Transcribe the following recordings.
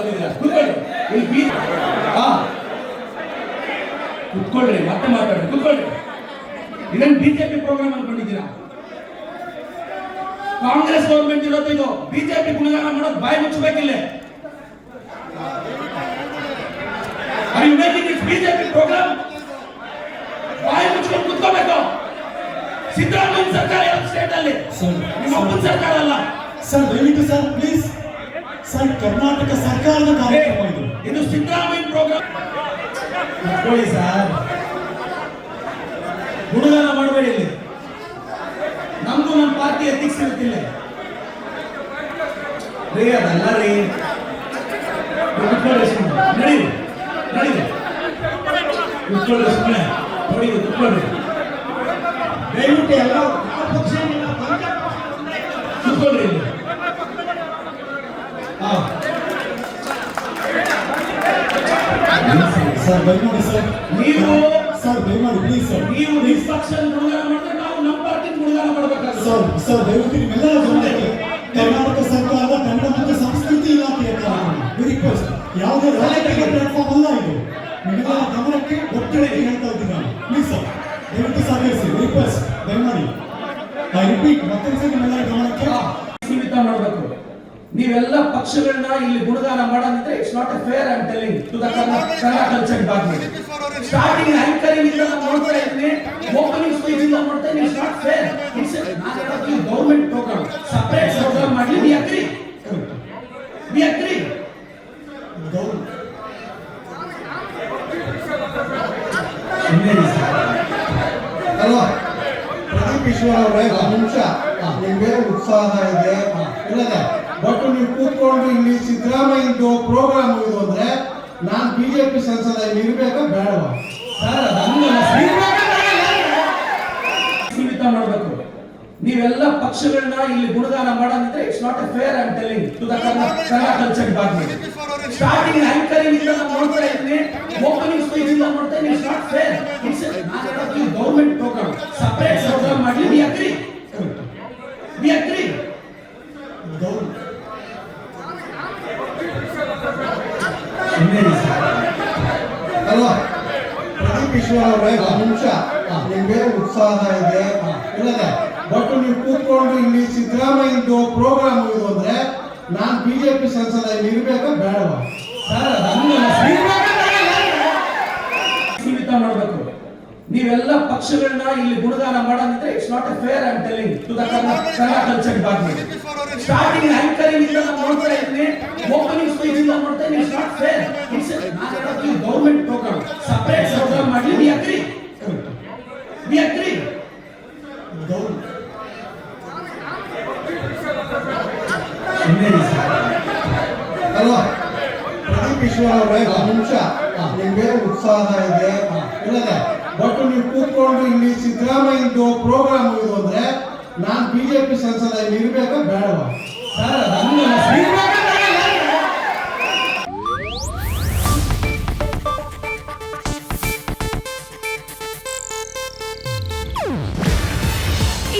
ಬಂದಿದ್ದೀರಾ? ಕುತ್ಕೊಳ್ಳಿ. ಹಾ. ಕುತ್ಕೊಳ್ರಿ ಮತ್ತೆ ಮಾತಾಡಿ ಕುತ್ಕೊಳ್ಳಿ. ಇದನ್ನ ಬಿಜೆಪಿ ಪ್ರೋಗ್ರಾಮ್ ಅನ್ಕೊಂಡಿದ್ದೀರಾ? ಕಾಂಗ್ರೆಸ್ ಗೌರ್ಮೆಂಟ್ ಇರೋದು ಇದು ಬಿಜೆಪಿ ಗುಣಗಾನ ಮಾಡೋದು ಬಾಯಿ ಮುಚ್ಚಬೇಕಿಲ್ಲ. Are you making it BJP program ಬಾಯಿ ಮುಚ್ಕೊಂಡು ಕುತ್ಕೋಬೇಕು. ಸಿದ್ದರಾಮಯ್ಯ ಸರ್ಕಾರ ಇರೋ ಸ್ಟೇಟ್ ಅಲ್ಲಿ. ನಿಮ್ಮ ಸರ್ಕಾರ ಅಲ್ಲ. ಸರ್ ದಯವಿಟ್ಟು ಸರ್ ಪ್ಲೀಸ್ ಸರ್ ಕರ್ನಾಟಕ ಸರ್ಕಾರದ ಕಾರ್ಯಕ್ರಮ ಇದು. ಇದು ಸಿದ್ದರಾಮಯ್ಯ ಪ್ರೋಗ್ರಾಮ್ ಕುತ್ಕೊಳ್ಳಿ ಸರ್ ಹುಡುಗನ ಮಾಡಬೇಡಿ ಇಲ್ಲಿ. ನಮ್ದು ನಮ್ಮ ಪಾರ್ಟಿ ಎಥಿಕ್ಸ್ ಇರುತ್ತಿಲ್ಲ ರೀ ಅದಲ್ಲ ರೀ. ನೀವು ಕುತ್ಕೊಳ್ಳಿ ಸುಮ್ಮನೆ ನಡೀರಿ ನಡೀರಿ. ಕುತ್ಕೊಳ್ಳಿ ಸುಮ್ಮನೆ ನೋಡಿ ಕುತ್ಕೊಳ್ಳಿ. ದಯವಿಟ್ಟು ಎಲ್ಲ ಪಕ್ಷ ಕುತ್ಕೊಳ್ಳಿ ಸರ್ ದಯಮಾಡಿ ಸರ್ ನೀವು ಸರ್ ದಯಮಾಡಿ ಪ್ಲೀಸ್ ಸರ್ ನೀವು ಇನ್ಸ್ಟ್ರಕ್ಷನ್ ಗುಣಗಾನ ಮಾಡಿದ್ರೆ ನಾವು ನಮ್ಮ ಪಾರ್ಟಿ ಗುಣಗಾನ ಮಾಡಬೇಕಾಗುತ್ತೆ ಸರ್ ಸರ್ ದಯವಿಟ್ಟು ನಿಮ್ಮೆಲ್ಲರ ಗಮನಕ್ಕೆ. ಕರ್ನಾಟಕ ಸರ್ಕಾರದ ಕನ್ನಡ ಮತ್ತು ಸಂಸ್ಕೃತಿ ಇಲಾಖೆಯ ಕಾರ್ಯಕ್ರಮ ರಿಕ್ವೆಸ್ಟ್ ಯಾವುದೇ ರಾಜಕೀಯ ಪ್ಲಾಟ್ಫಾರ್ಮ್ ಅಲ್ಲ ಇದು ನಿಮ್ಮೆಲ್ಲರ ಗಮನಕ್ಕೆ ಒತ್ತಡ ಹೇಳ್ತಾ ಇದ್ದೀನಿ ನಾನು ಪ್ಲೀಸ್ ಸರ್ ದಯವಿಟ್ಟು ಸಹಕರಿಸಿ ರಿಕ್ವೆಸ್ಟ್ ದಯಮಾಡಿ ಐ ರಿಪೀಟ್ ಮತ್ತೊಂದ್ಸರಿ ನಿಮ್ಮೆಲ್ಲರ ಗಮನಕ್ಕೆ ಸೀಮಿತ ಮಾಡಬೇಕು ನೀವೆಲ್ಲ ಪಕ್ಷಗಳನ್ನ ಇಲ್ಲಿ ಗುಣಗಾನ ಮಾಡೋದಿದ್ರೆ it's not a fair and telling to the Kannada culture department starting anchoring ಇಂದ ನಾನು ನೋಡ್ತಾ ಇದ್ದೀನಿ. ಓಪನಿಂಗ್ ಸ್ಪೀಚ್ ಇಂದ ನೋಡ್ತಾ ಇಟ್ಸ್ ನಾಟ್ ಫೇರ್ ಇಟ್ಸ್ ನಾನು ಹೇಳೋದು ಗೌರ್ಮೆಂಟ್ ಪ್ರೋಗ್ರಾಮ್ ಸಪರೇಟ್ ಪ್ರೋಗ್ರಾಮ್ ಮಾಡಿ ವಿ ಅಗ್ರಿ ವಿ ಅಗ್ರಿ ಅಲ್ವಾ ಪ್ರದೀಪ್ ಈಶ್ವರ್ ಅವರೇ, ಒಂದು ನಿಮ್ಗೆ ಉತ್ಸಾಹ ಇದೆ. ಇಲ್ಲದೆ ಬಟ್ ನೀವು ಕೂತ್ಕೊಂಡು ಇಲ್ಲಿ ಸಿದ್ದರಾಮಯ್ಯದು ಪ್ರೋಗ್ರಾಮ್ ಇದು ಅಂದ್ರೆ ನಾನ್ ಬಿಜೆಪಿ ಸಂಸದ ಇಲ್ಲಿ ಇರ್ಬೇಕಾ ಬೇಡವಾ? ಸರ್ ಸೀಮಿತ ಮಾಡಬೇಕು. ನೀವೆಲ್ಲ ಪಕ್ಷಗಳನ್ನ ಇಲ್ಲಿ ಗುಣಗಾನ ಮಾಡೋದಿದ್ರೆ it's not a fair and telling to the Karnataka culture department starting anchoring ಇಂದ ನಾನು ನೋಡ್ತಾ ಇದ್ದೀನಿ. ಓಪನಿಂಗ್ ಸ್ಪೀಚ್ ಇಂದ ನೋಡ್ತಾ ಇದ್ದೀನಿ. It's not fair it's government program separate program ಮಾಡಿ ವಿ ಅಗ್ರಿ ವಿ ಅಗ್ರಿ ಗೌರವ ಅಲ್ವಾ? ಪ್ರದೀಪ್ ಈಶ್ವರ್ ಅವರೇ ನಿಮಿಷ. ಉತ್ಸಾಹ ಇದೆ. ಇಲ್ಲದೆ ಬಟ್ ನೀವು ಕೂತ್ಕೊಂಡು ಇಲ್ಲಿ ಸಿದ್ದರಾಮಯ್ಯದು ಪ್ರೋಗ್ರಾಮ್ ಇದು ಅಂದ್ರೆ ನಾನ್ ಬಿಜೆಪಿ ಸಂಸದ ಇಲ್ಲಿ ಇರ್ಬೇಕಾ ಬೇಡವಾ? ಸೀಮಿತ ಮಾಡಬೇಕು. ನೀವೆಲ್ಲ ಪಕ್ಷಗಳನ್ನ ಇಲ್ಲಿ ಗುಣಗಾನ ಮಾಡೋದಿದ್ರೆ it's not a fair and telling to the Kannada culture department starting anchoring ಇಂದ ನಾನು ನೋಡ್ತಾ ಇದ್ದೀನಿ ಓಪನಿಂಗ್ ಸ್ಪೀಚ್ ಇಂದ ನೋಡ್ತಾ ಇದ್ದೀನಿ ಇಟ್ಸ್ ನಾಟ್ ಫೇರ್ ಇಟ್ಸ್ ನಾನು ಹೇಳೋದು ಗೌರ್ಮೆಂಟ್ ಪ್ರೋಗ್ರಾಮ್ ಸಪರೇಟ್ ಪ್ರೋಗ್ರಾಮ್ ಮಾಡಿ ವಿ ಅಗ್ರಿ ವಿ ಅಗ್ರಿ ಗೌರವ ಅಲ್ವಾ ಪ್ರದೀಪ್ ಈಶ್ವರ್ ಅವರೇ ಒಂದು ನಿಮಿಷ ನಿಮ್ಗೆ ಉತ್ಸಾಹ ಇದೆ ಇಲ್ಲದೆ ಬಟ್ ನೀವು ಕೂತ್ಕೊಂಡು ಇಲ್ಲಿ ಸಿದ್ದರಾಮಯ್ಯದು ಪ್ರೋಗ್ರಾಮ್ ಇದು ಅಂದ್ರೆ ನಾನ್ ಬಿಜೆಪಿ ಸಂಸದ ಇಲ್ಲಿ ಇರ್ಬೇಕಾ ಬೇಡವಾ? ಸರ್ ಅದನ್ನ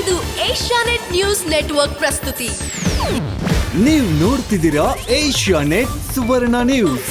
ಇದು ಏಷ್ಯಾನೆಟ್ ನ್ಯೂಸ್ ನೆಟ್ವರ್ಕ್ ಪ್ರಸ್ತುತಿ. ನೀವು ನೋಡ್ತಿದ್ದೀರಾ ಏಷ್ಯಾ ನೆಟ್ ಸುವರ್ಣ ನ್ಯೂಸ್.